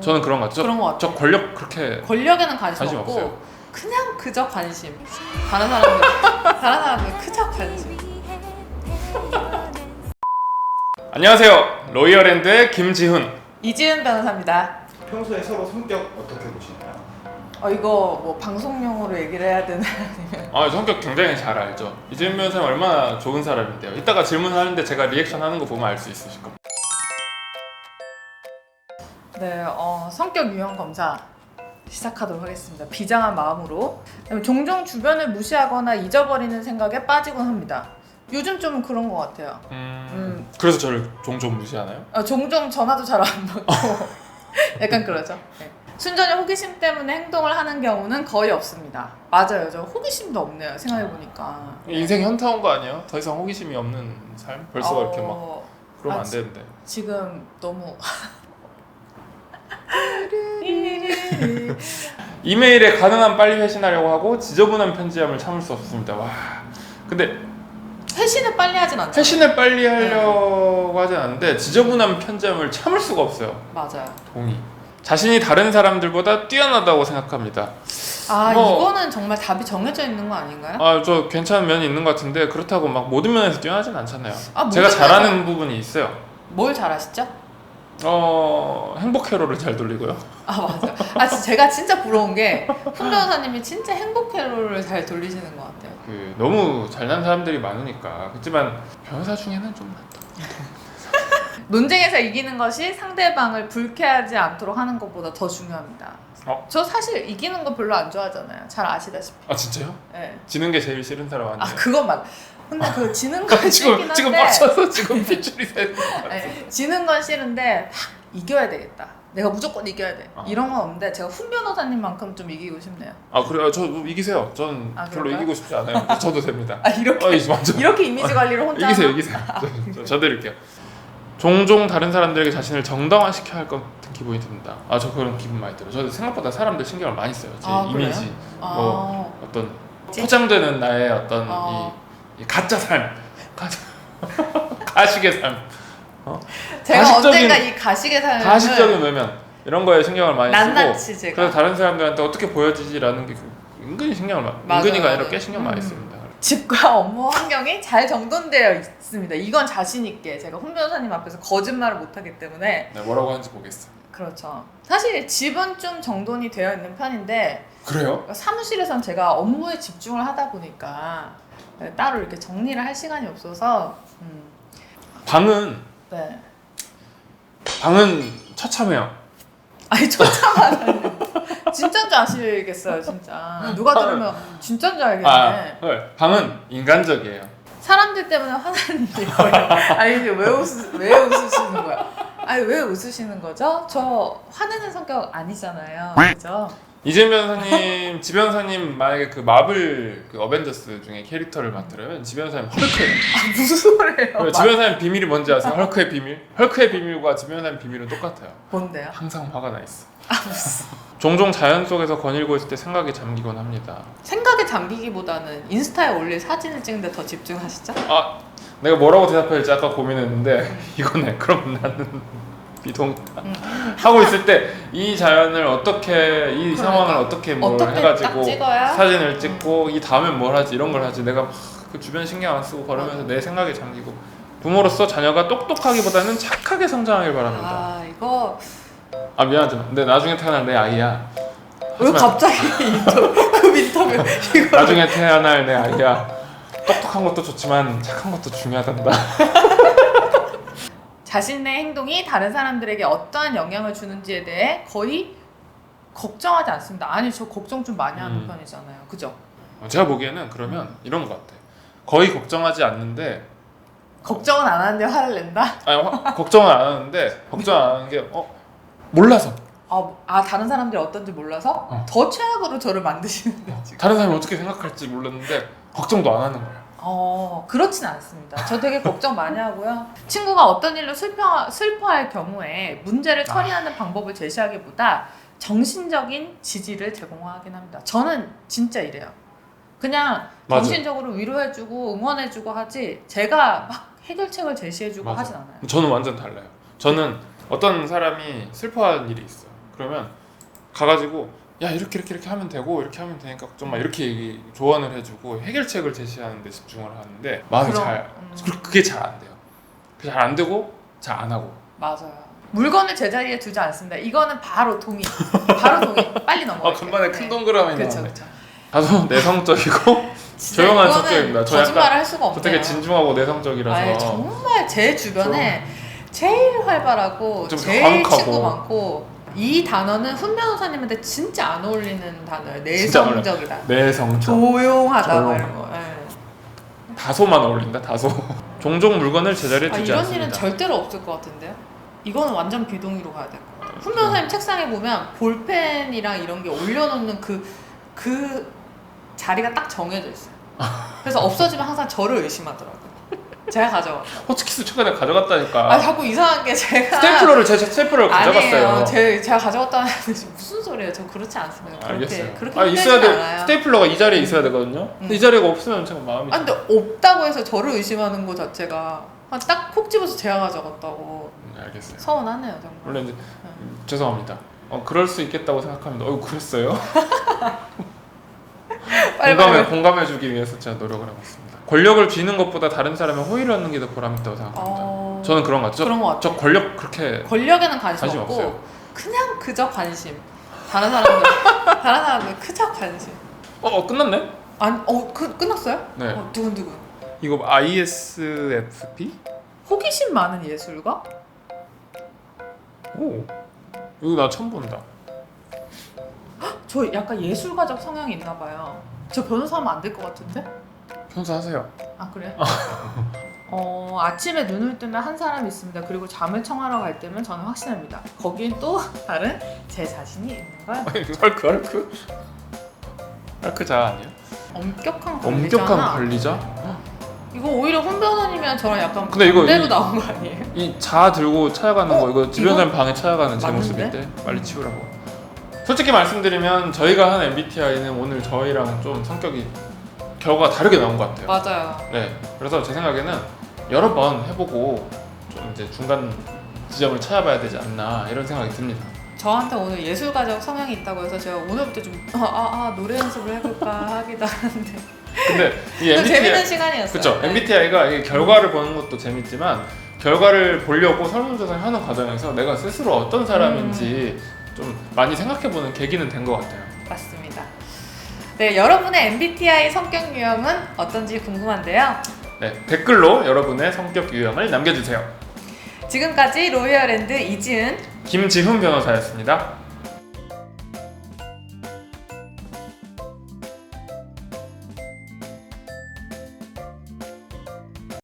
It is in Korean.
저는 그런 것 같아요. 그런 것 같아요. 저 권력 그렇게 권력에는 관심, 관심 없고 없어요. 그냥 그저 관심. 다른 사람들 다른 사람들 그저 관심. 안녕하세요. 로이어랜드의 김지훈. 이지은 변호사입니다. 평소에 서로 성격 어떻게 보시나요? 어 이거 뭐 방송용으로 얘기를 해야 되나 아니면 아 성격 굉장히 잘 알죠. 이재민 변호사님 얼마나 좋은 사람인데요. 이따가 질문하는데 제가 리액션 하는 거 보면 알 수 있으실 겁니다. 네, 어, 성격 유형 검사 시작하도록 하겠습니다. 비장한 마음으로 그다음에 종종 주변을 무시하거나 잊어버리는 생각에 빠지곤 합니다. 요즘 좀 그런 것 같아요. 음, 음. 그래서 저를 종종 무시하나요? 어, 종종 전화도 잘 안 받고 약간 그러죠. 네. 순전히 호기심 때문에 행동을 하는 경우는 거의 없습니다. 맞아요, 저 호기심도 없네요. 생각해 보니까. 인생 현타 온 거 아니에요? 더 이상 호기심이 없는 삶? 벌써 이렇게 막 그러면 아, 안 되는데. 지금 너무 이메일에 가능한 빨리 회신하려고 하고 지저분한 편지함을 참을 수 없습니다. 와. 근데 회신을 빨리 하진 않죠. 회신을 빨리 하려고 하진 않는데 지저분한 편지함을 참을 수가 없어요. 맞아요. 동의. 자신이 다른 사람들보다 뛰어나다고 생각합니다. 아 뭐- 이거는 정말 답이 정해져 있는 거 아닌가요? 아, 저 괜찮은 면이 있는 것 같은데 그렇다고 막 모든 면에서 뛰어나진 않잖아요. 아, 제가 모든 잘하는 부분이 있어요. 뭘 잘하시죠? 어, 행복 회로를 잘 돌리고요. 아 맞아. 아 진짜 제가 진짜 부러운 게훈 변호사님이 진짜 행복 회로를 잘 돌리시는 것 같아요. 그 너무 잘난 사람들이 많으니까. 그렇지만 변호사 중에는 좀 논쟁에서 이기는 것이 상대방을 불쾌하지 않도록 하는 것보다 더 중요합니다. 어? 저 사실 이기는 거 별로 안 좋아하잖아요. 잘 아시다시피. 아 진짜요? 네. 지는 게 제일 싫은 사람 아니에요? 아 그건 맞. 근데 그 지는 건 싫긴 지금 한데. 지금 빡쳐서 지금 핏줄이 되는 거 같아. 네, 지는 건 싫은데 막 이겨야 되겠다. 내가 무조건 이겨야 돼. 아. 이런 건 없는데 제가 훈 변호사님만큼 좀 이기고 싶네요. 아 그래요? 저 이기세요. 저는 아, 별로? 이기고 싶지 않아요. 저도 됩니다. 아 이렇게 어, 이 완전 이렇게 이미지 관리를 혼자 이기세요, 하나? 이기세요. 저, 저, 저 드릴게요. 종종 다른 사람들에게 자신을 정당화시켜야 할 것 같은 기분이 듭니다. 아, 저 그런 기분 많이 들어요. 저 생각보다 사람들 신경을 많이 써요. 제 아, 그래요? 이미지, 아, 뭐 어떤 포장되는 나의 어떤 아. 가짜 삶, 가짜 가식의 삶, 제가 가식적인- 언젠가 이 가식의 삶을 가식적인 외면 이런 거에 신경을 많이 쓰고 낱낱이 제가 그래서 다른 사람들한테 어떻게 보여지지라는 게 은근히 신경을 많이 맞아요, 은근히가. 아니라 꽤 신경 많이 음. 씁니다. 집과 업무 환경이 잘 정돈되어 있습니다. 이건 자신 있게 제가 훈 변호사님 앞에서 거짓말을 못하기 때문에 네, 뭐라고 하는지 보겠어. 그렇죠. 사실 집은 좀 정돈이 되어 있는 편인데 그래요? 사무실에선 제가 업무에 집중을 하다 보니까 따로 이렇게 정리를 할 시간이 없어서 음, 방은 네. 방은 처참해요. 아니 처참하다니 줄 아시겠어요 진짜 누가 들으면 줄 알겠네 아, 네. 방은 인간적이에요. 사람들 때문에 화나는 거예요 아니 이제 왜, 웃으, 왜 웃으시는 거야 아니 왜 웃으시는 거죠? 저 화내는 성격 아니잖아요 그죠? 이재 변호사님, 지 변호사님 만약에 그 마블 그 어벤져스 중에 캐릭터를 맡으려면 지 변호사님 헐크예요. 아 무슨 소리예요 지 변호사님 비밀이 뭔지 아세요? 헐크의 비밀? 헐크의 비밀과 지 변호사님 비밀은 똑같아요. 뭔데요? 항상 화가 나 있어. 종종 자연 속에서 거닐고 있을 때 생각에 잠기곤 합니다. 생각에 잠기기보다는 인스타에 올릴 사진을 찍는데 더 집중하시죠? 아, 내가 뭐라고 대답해야 될지 아까 고민했는데 이거네. 그럼 나는 비동타 음. 하고 있을 때 이 자연을 어떻게 이 그러니까. 상황을 어떻게 뭘 어떻게 해가지고 찍어야? 사진을 찍고 이 다음엔 뭘 하지 이런 걸 하지 내가 막그 주변 신경 안 쓰고 걸으면서 내 생각에 잠기고 부모로서 자녀가 똑똑하기보다는 착하게 성장하길 바랍니다. 아 이거 아 미안하지만 근데 나중에 태어날 내 아이야. 왜 하지만 갑자기 급 인터뷰 이거 나중에 태어날 내 아이야. 똑똑한 것도 좋지만 착한 것도 중요하단다. 자신의 행동이 다른 사람들에게 어떠한 영향을 주는지에 대해 거의 걱정하지 않습니다. 아니 저 걱정 좀 많이 하는 음. 편이잖아요. 그죠? 제가 보기에는 그러면 이런 것 같아. 거의 걱정하지 않는데 걱정은 안 하는데 화를 낸다? 아니 화- 걱정은 안 하는데 걱정 안 하는 게 어 몰라서 아, 아 다른 사람들이 어떤지 몰라서 어. 더 최악으로 저를 만드시는데 지금. 다른 사람이 어떻게 생각할지 몰랐는데 걱정도 안 하는 거야. 어 그렇진 않습니다. 저 되게 걱정 많이 하고요. 친구가 어떤 일로 슬퍼 슬퍼할 경우에 문제를 처리하는 방법을 제시하기보다 정신적인 지지를 제공하긴 합니다. 저는 진짜 이래요. 그냥 맞아. 정신적으로 위로해주고 응원해주고 하지 제가 막 해결책을 제시해주고 맞아. 하진 않아요. 저는 완전 달라요. 저는 어떤 사람이 슬퍼하는 일이 있어요. 그러면 가가지고 야 이렇게 이렇게 이렇게 하면 되고 이렇게 하면 되니까 좀막 이렇게 얘기- 조언을 해주고 해결책을 제시하는 데 집중을 하는데 마음이 그럼, 잘 음. 그- 그게 잘 안 돼요. 그게 잘안 되고 잘 안 하고 맞아요. 물건을 제자리에 두지 않습니다. 이거는 바로 동의. 바로 동의. 빨리 넘어가. 아 간만에 큰 동그라미 그렇죠, 나오네. 그렇죠. 다소 내성적이고 조용한 성격입니다. 저 거짓말 약간 할 수가 저 없네요. 되게 진중하고 내성적이라서 아니, 정말 제 주변에 제일 활발하고 좀 제일 과묵하고. 친구 많고 이 단어는 훈 변호사님한테 진짜 안 어울리는 단어예요. 내성적이다. 내성적 조용하다 조용. 뭐 이런 거. 예. 다소만 어울린다 다소 종종 물건을 제자리에 아, 두지 이런 않습니다. 일은 절대로 없을 것 같은데요? 이이거는 완전 비동의로 가야 될 것 같아요. 훈 변호사님 책상에 보면 볼펜이랑 이런 게 올려놓는 그, 그 자리가 딱 정해져 있어요. 그래서 없어지면 항상 저를 의심하더라고요. 제가 가져갔다. 호치키스 최근에 가져갔다니까 아 자꾸 이상한 게 제가 스탬프러를 제 스탬프러를 가져갔어요. 아니에요. 제, 제가 가져갔다는 게 무슨 소리예요? 저 그렇지 않습니다. 그렇게 알겠어요. 그렇게 아 있어야 힘들진 돼. 않아요. 스테이플러가 이 자리에 있어야 되거든요. 근데 음. 이 자리가 없으면 제가 마음이 아 근데 없다고 해서 저를 의심하는 거 자체가 딱 콕 집어서 제가 가져갔다고 음, 알겠어요. 서운하네요 정말. 물론 이제 음, 죄송합니다. 어 그럴 수 있겠다고 생각합니다. 어 그랬어요? 빨리 공감해 빨리. 공감해주기 위해서 제가 노력을 해봤습니다. 권력을 쥐는 것보다 다른 사람의 호의를 얻는 게 더 보람 있다고 생각합니다. 어... 저는 그런 것 같아요. 그런 것 저, 같아요. 저 권력 그렇게 권력에는 관심, 관심 없고 없어요. 그냥 그저 관심. 다른 사람들 다른 사람들 그저 관심. 어, 어 끝났네? 아니 어그 끝났어요? 네. 어, 두근 두근. 이거 ISFP? 호기심 많은 예술가? 오 이거 나 처음 본다. 저 약간 예술가적 성향이 있나 봐요. 저 변호사하면 안 될 것 같은데? 평소 하세요. 아 그래? 어 아침에 눈을 뜨면 한 사람이 있습니다. 그리고 잠을 청하러 갈 때면 저는 확신합니다. 거긴 또 다른 제 자신이 있는 걸 아니 헐크 헐크 헐크자 아니야? 엄격한 관리잖아. 엄격한 관리자? 이거 오히려 훈 변호사님이랑 저랑 약간 근데 이거 반대로 이- 나온 거 아니에요? 이 자 들고 찾아가는 어? 거 이거 집변호사님 이거 방에 찾아가는 제 맞는데? 모습인데 빨리 치우라고. 솔직히 말씀드리면 저희가 한 MBTI는 오늘 저희랑 좀 성격이 결과가 다르게 나온 것 같아요. 맞아요. 네, 그래서 제 생각에는 여러 번 해보고 좀 이제 중간 지점을 찾아봐야 되지 않나 이런 생각이 듭니다. 저한테 오늘 예술가적 성향이 있다고 해서 제가 오늘부터 좀 아, 아, 아, 노래 연습을 해볼까 하기도 하는데 근데 이또 재밌는 MBTI 시간이었어요. 그렇죠. 네. MBTI가 이게 결과를 보는 것도 재밌지만 결과를 보려고 설문조사를 하는 과정에서 내가 스스로 어떤 사람인지 좀 많이 생각해보는 계기는 된 것 같아요. 맞습니다. 네, 여러분의 MBTI 성격 유형은 어떤지 궁금한데요. 네, 댓글로 여러분의 성격 유형을 남겨주세요. 지금까지 로이어랜드 이지은 김지훈 변호사였습니다.